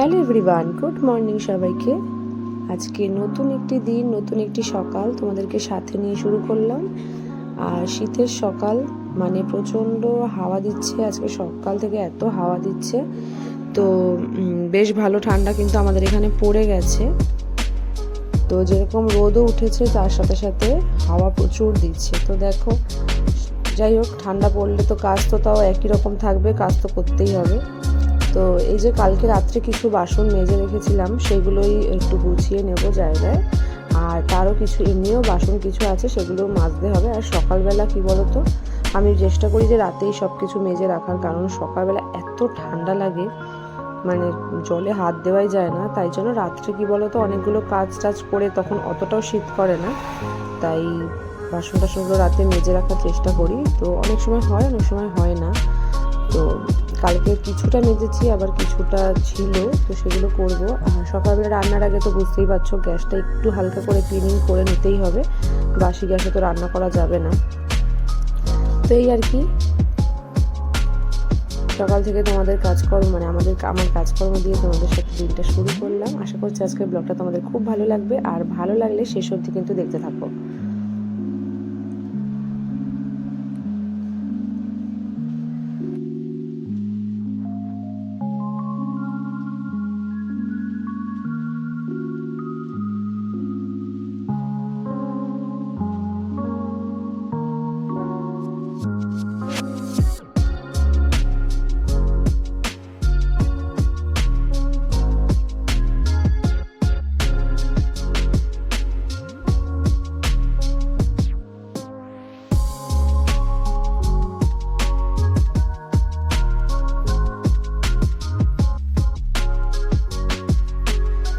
Hello everyone, good morning সবাইকে। আজকে নতুন একটি দিন, নতুন একটি সকাল তোমাদেরকে সাথে নিয়ে শুরু করলাম। আর শীতের সকাল মানে প্রচণ্ড হাওয়া দিচ্ছে, আজকে সকাল থেকে এত হাওয়া দিচ্ছে। তো বেশ ভালো ঠান্ডা কিন্তু আমাদের এখানে পড়ে গেছে। তো যেরকম রোদও উঠেছে, তার সাথে সাথে হাওয়া প্রচুর দিচ্ছে। তো দেখো, যাই হোক, ঠান্ডা পড়লে তো কাজ তো তাও একই রকম থাকবে, কাজ তো করতেই হবে। তো এই যে কালকে রাত্রে কিছু বাসন মেজে রেখেছিলাম, সেগুলোই একটু গুছিয়ে নেব জায়গায়। আর তারও কিছু, এমনিও বাসন কিছু আছে, সেগুলো মাজতে হবে। আর সকালবেলা কি বলতো, আমি চেষ্টা করি যে রাতেই সব কিছু মেজে রাখার, কারণ সকালবেলা এত ঠান্ডা লাগে মানে জলে হাত দেওয়াই যায় না। তাই জন্য রাত্রে কি বলতো, অনেকগুলো কাজ টাজ করে তখন অতটাও শীত করে না। তাই বাসন টাসনগুলো রাতে মেজে রাখার চেষ্টা করি। তো অনেক সময় হয়, অনেক সময় হয় না। তো কালকে কিছুটা মেজেছি, আবার কিছুটা ছিল, তো সেগুলো করব। আর সকালবেলা রান্নার আগে তো বুঝতেই পারছ, গ্যাসটা একটু হালকা করে ক্লিনিং করে নিতেই হবে। বাসি গ্যাসে তো রান্না করা যাবে না। তো এই আর কি। সকাল থেকে তোমাদের কাজকর্ম মানে আমাদের আমার কাজকর্ম দিয়ে তোমাদের সাথে দিনটা শুরু করলাম। আশা করছি আজকের ব্লগটা তোমাদের খুব ভালো লাগবে, আর ভালো লাগলে শেষ অবধি কিন্তু দেখতে থাকো।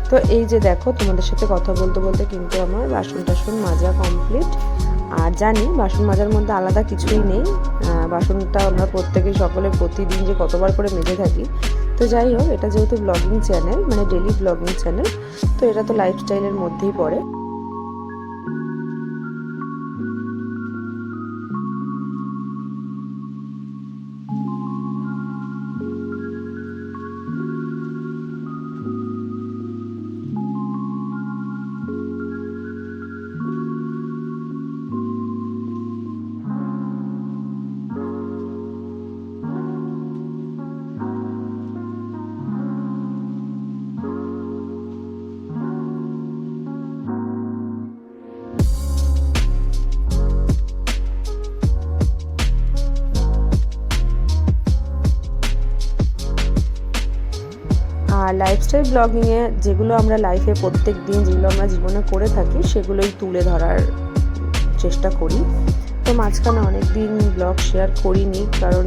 তো এই যে দেখো, তোমাদের সাথে কথা বলতে বলতে কিন্তু আমার বাসন টাসন মাজা কমপ্লিট আর জানি বাসন মাজার মধ্যে আলাদা কিছুই নেই। বাসনটা আমরা প্রত্যেকে সকলে প্রতিদিন যে কতবার করে মেজে থাকি। তো যাই হোক, এটা যেহেতু ব্লগিং চ্যানেল মানে ডেলি ব্লগিং চ্যানেল তো এটা তো লাইফস্টাইলের মধ্যেই পড়ে। লাইফস্টাইল ব্লগিংয়ে যেগুলো আমরা লাইফে প্রত্যেক দিন যেগুলো আমরা জীবনে করে থাকি, সেগুলোই তুলে ধরার চেষ্টা করি। তো মাঝখানে অনেক দিন ব্লগ শেয়ার করিনি, কারণ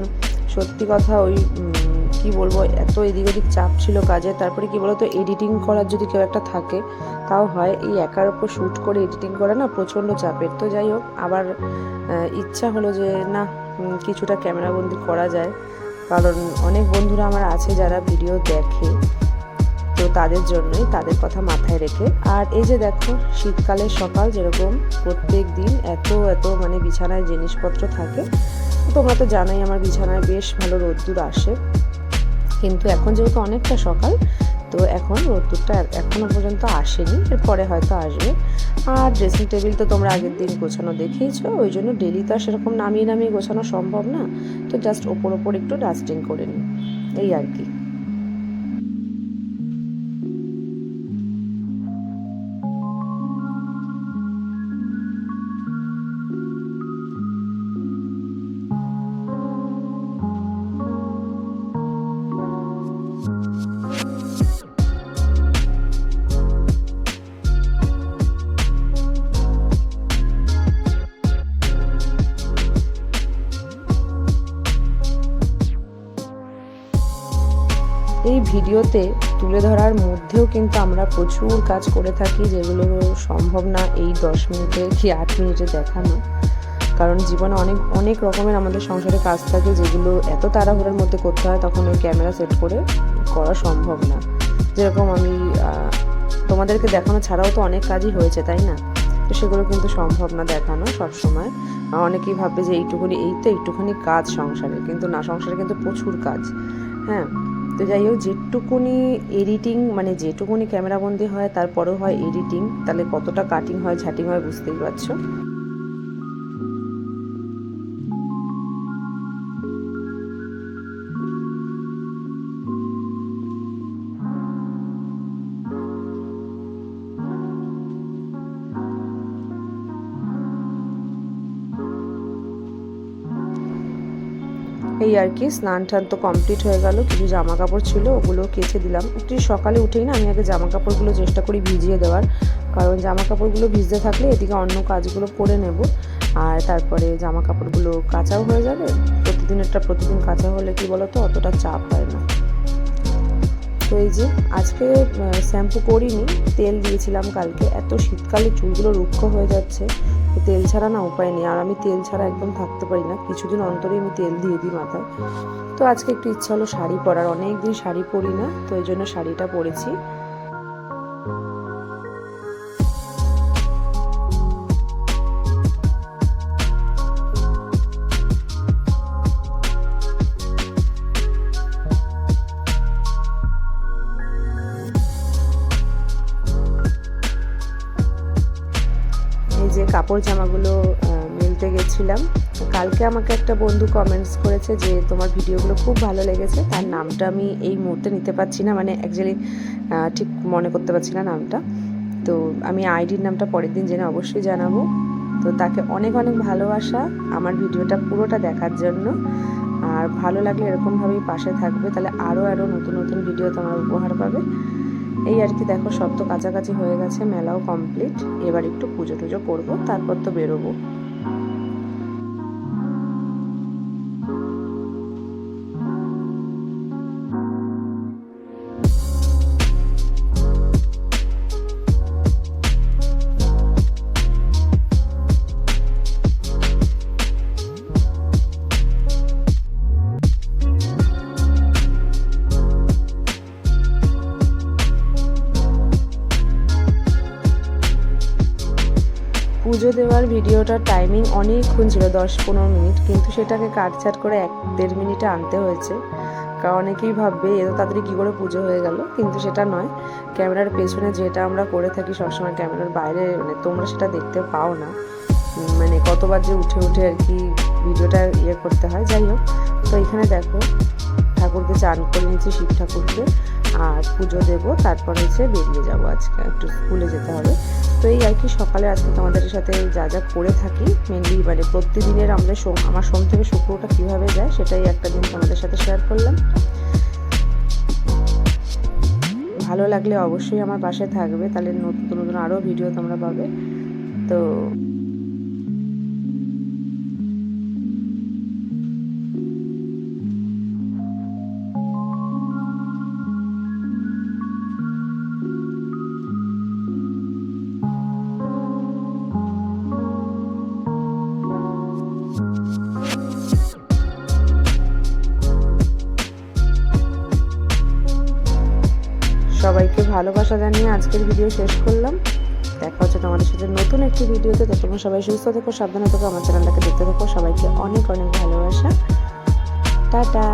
সত্যি কথা ওই কি বলব, এত এদিক ওদিক চাপ ছিল কাজে, তারপরে কি বলতো এডিটিং করার যদি কেউ একটা থাকে, তাও হয়, এই একার ওপর শ্যুট করে এডিটিং করা না প্রচণ্ড চাপের। তো যাই হোক, আবার ইচ্ছা হলো যে না কিছুটা ক্যামেরাবন্দি করা যায়। কারণ অনেক বন্ধুরা আমার আছে যারা ভিডিও দেখে। তো তাদের জন্যই তাদের কথা মাথায় রেখে। আর এই যে দেখো, শীতকালের সকাল যেরকম, প্রত্যেক দিন এত এত মানে বিছানায় জিনিসপত্র থাকে। তোমরা তো জানাই আমার বিছানায় বেশ ভালো রোদ্দুর আসে। কিন্তু এখন যেহেতু অনেকটা সকাল, তো এখন রোদ্দুরটা এখনও পর্যন্ত আসেনি, এরপরে হয়তো আসবে। আর ড্রেসিং টেবিল তো তোমরা আগের দিন গোছানো দেখেইছো ওই জন্য ডেলি তো আর সেরকম নামিয়ে নামিয়ে গোছানো সম্ভব না। তো জাস্ট ওপর ওপর একটু ডাস্টিং করে নিই। এই আর কি। ভিডিওতে তুলে ধরার মধ্যেও কিন্তু আমরা প্রচুর কাজ করে থাকি, যেগুলো সম্ভব না এই দশ মিনিটে কি আট মিনিটে দেখানো। কারণ জীবনে অনেক অনেক রকমের আমাদের সংসারে কাজ থাকে, যেগুলো এত তাড়াহুড়োর মধ্যে করতে হয়, তখন ওই ক্যামেরা সেট করে করা সম্ভব না। যেরকম আমি তোমাদেরকে দেখানো ছাড়াও তো অনেক কাজই হয়েছে, তাই না? তো সেগুলো কিন্তু সম্ভব না দেখানো সব সময় অনেকেই ভাববে যে এইটুকুনি, এই তো একটুখানি কাজ সংসারে, কিন্তু না, সংসারে কিন্তু প্রচুর কাজ। হ্যাঁ? তো যাই হোক, যেটুকুনি এডিটিং মানে যেটুকুনি ক্যামেরাবন্দি হয়, তারপরেও হয় এডিটিং তাহলে কতটা কাটিং হয় ঝাটিং হয় বুঝতেই পারছ? এই আর কি স্নান টান তো কমপ্লিট হয়ে গেল, কিছু জামা কাপড় ছিল, ওগুলো কেচে দিলাম। একটু সকালে উঠেই না আমি আগে জামা কাপড়গুলো চেষ্টা করি ভিজিয়ে দেওয়ার, কারণ জামা কাপড়গুলো ভিজতে থাকলে এদিকে অন্য কাজগুলো করে নেব, আর তারপরে জামা কাপড়গুলো কাঁচাও হয়ে যাবে। প্রতিদিন একটা প্রতিদিন কাঁচা হলে কি বলতো, অতটা চাপ হয় না। তো এই যে আজকে শ্যাম্পু করিনি, তেল দিয়েছিলাম কালকে। এত শীতকালে চুলগুলো রুক্ষ হয়ে যাচ্ছে, তো তেল ছাড়া না উপায় নেই। আর আমি তেল ছাড়া একদম থাকতে পারি না। কিছুদিন অন্তরে আমি তেল দিয়ে দিই মাথায়। তো আজকে একটু ইচ্ছা হলো শাড়ি পরার। অনেক দিন শাড়ি পরি না, তো এই জন্য শাড়িটা পরেছি। কাপড় জামাগুলো মেলতে গেছিলাম। কালকে আমাকে একটা বন্ধু কমেন্টস করেছে যে, তোমার ভিডিওগুলো খুব ভালো লেগেছে। তার নামটা আমি এই মুহূর্তে নিতে পারছি না। মানে অ্যাকচুয়ালি ঠিক মনে করতে পারছি না নামটা। তো আমি আইডির নামটা পরের দিন জেনে অবশ্যই জানাব। তো তাকে অনেক অনেক ভালোবাসা। আমার ভিডিওটা পুরোটা দেখার জন্য। আর ভালো লাগলে এরকমভাবেই পাশে থাকবে। তাহলে আরও আরও নতুন নতুন ভিডিও তোমার উপহার পাবে। এই আর কি দেখো, সব তো কাছাকাছি হয়ে গেছে, মেলাও কমপ্লিট এবার একটু পুজো টুজো করব, তারপর তো বেরোবো। পুজো দেওয়ার ভিডিওটার টাইমিং অনেকক্ষণ ছিল, দশ পনেরো মিনিট। কিন্তু সেটাকে কাটছাট করে এক দেড় মিনিটে আনতে হয়েছে। কারণ অনেকেই ভাববে এত তাড়াতাড়ি কী করে পুজো হয়ে গেল? কিন্তু সেটা নয়। ক্যামেরার পেছনে যেটা আমরা করে থাকি সবসময় ক্যামেরার বাইরে মানে তোমরা সেটা দেখতে পাও না। মানে কতবার যে উঠে উঠে আর কি ভিডিওটা ইয়ে করতে হয়, যাই হোক। তো এখানে দেখো, ঠাকুরকে চান করে নিয়েছি শিব ঠাকুরকে, আর পুজো দেবো, তারপর হচ্ছে বেরিয়ে যাব আজকে। একটু স্কুলে যেতে হবে। তো এই আর কি সকালে আজকে তোমাদের সাথে যা যা করে থাকি। মেনলি মানে প্রতিদিনের আমরা সোম আমার সোম থেকে শুক্রটা কীভাবে যায় সেটাই একটা দিন তোমাদের সাথে শেয়ার করলাম। ভালো লাগলে অবশ্যই আমার পাশে থাকবে। তাহলে নতুন নতুন আরও ভিডিও তোমরা পাবে। তো ভালোবাসা জানিয়ে আজকের ভিডিও শেষ করলাম। দেখা হচ্ছে তোমাদের সাথে নতুন একটি ভিডিওতে তো। তোমরা সবাই সুস্থ থেকো, সাবধানে থেকো, আমার চ্যানেলটাকে দেখতে থাকো। সবাইকে অনেক অনেক ভালোবাসা। টাটা।